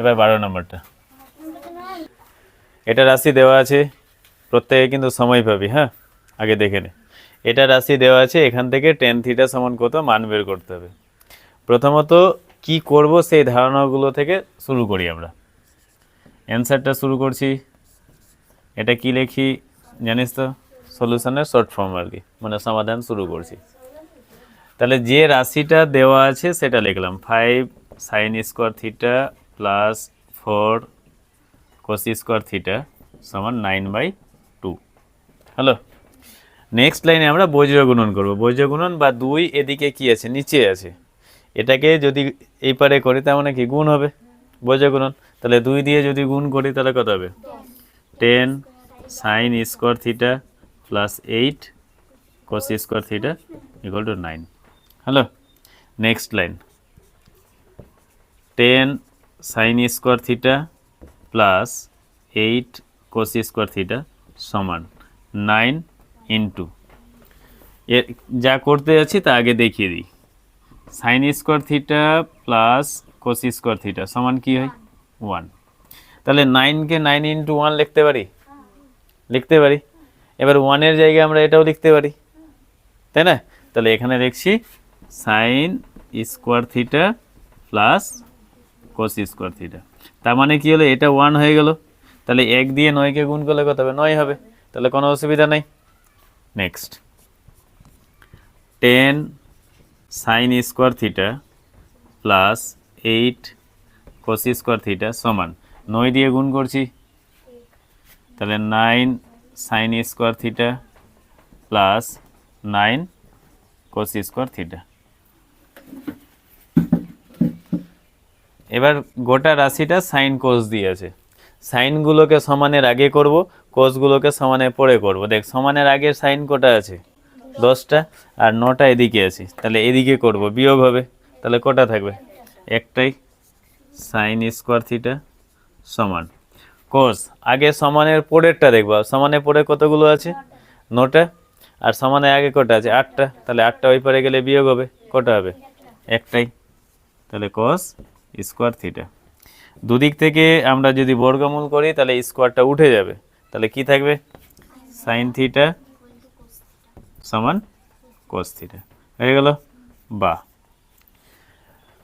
এবার বারো নম্বরটা। এটা রাশি দেওয়া আছে, প্রত্যেকে কিন্তু সময় পাবি হ্যাঁ? আগে দেখে নে। এটা রাশি দেওয়া আছে, এখান থেকে টেন থিটা সমান কত, মান বের করতে হবে। প্রথমত কি করব, সেই ধারণাগুলো থেকে শুরু করি আমরা। অ্যান্সারটা শুরু করছি। এটা কি লিখি, জানিস তো? সলিউশনের শর্ট ফর্ম আর কি মানে সমাধান শুরু করছি। তাহলে যে রাশিটা দেওয়া আছে, সেটা লিখলাম। Five sine square theta plus four cos square theta সমান nine by two hello next লাইনে আমরা বজ্র গুণন করব। বজ্র গুণন বা দুই এদিকে কি আছে? নিচে আছে। এটাকে যদি এই পারে করি, তার মানে কি? গুণ হবে। বজ্র গুণন। তাহলে দুই দিয়ে যদি গুণ করি, তাহলে কত হবে? Ten sine square theta plus eight cos square theta equal to nine hello next line ten sine square theta plus eight cos square theta সমান নাইন ইন্টু এর যা করতে যাচ্ছি তা আগে দেখিয়ে দিই। Sine square theta plus cos square theta সমান কি হয়? ওয়ান তাহলে নাইনকে নাইন ইন্টু ওয়ান লিখতে পারি? লিখতে পারি। এবার ওয়ানের জায়গায় আমরা এটাও লিখতে পারি। তাই না? তাহলে এখানে লিখছি sine square theta plus cos square theta তার মানে কি হলো? এটা ওয়ান হয়ে গেল। তাহলে এক দিয়ে নয়কে গুণ করলে কত হবে? নয় হবে। তাহলে কোনো অসুবিধা নেই। Next ten sine square theta plus eight cos square theta সমান। নয় দিয়ে গুণ করছি। তাহলে nine sine square theta plus nine cos square theta এবার গোটা রাশিটা সাইন কোস দিয়েছে। সাইনগুলোকে সমানের আগে করব কোসগুলোকে সমানের পরে করব। দেখ, সমানের আগে সাইন কোটা আছে, দশটা, আর নটা এদিকে আছে। তাহলে এদিকে করব, বিয়োগ হবে, তাহলে কোটা থাকবে। একটাই সাইন স্কোয়ার থিটা সমান। কোস আগে সমানের পরেরটা দেখব সমানের পরে কতগুলো আছে? নটা, আর সমানের আগে কটা আছে? আটটা। তাহলে আটটা ওই পারে গেলে বিয়োগ হবে, কটা হবে। একটাই। তাহলে কস স্কোয়ার থিটা দুদিক থেকে আমরা যদি বর্গমূল করি, তাহলে স্কোয়ারটা উঠে যাবে। তাহলে কি থাকবে? সাইন থিটা সমান কোস থিটা হয়ে গেল? বা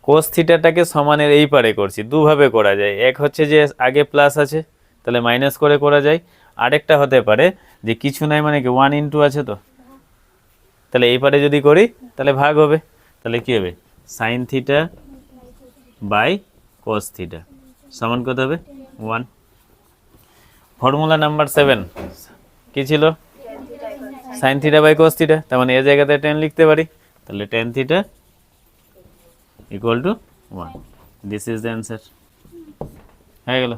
কোস থিটাটাকে সমানের এই পারে করছি, দুভাবে করা যায়। এক হচ্ছে যে আগে প্লাস আছে, তাহলে মাইনাস করে করা যায়। আরেকটা হতে পারে যে কিছু নাই মানে কি ওয়ান ইন্টু আছে তো? তাহলে এই পারে যদি করি, তাহলে ভাগ হবে। তাহলে কি হবে? Sine theta by cos theta. সমান কত হবে? ওয়ান। Formula number seven. কি ছিল? Sine theta by cos theta. তার মানে এ জায়গাতে টেন লিখতে পারি। তাহলে tan theta equal to one. This is the answer হয়ে গেল।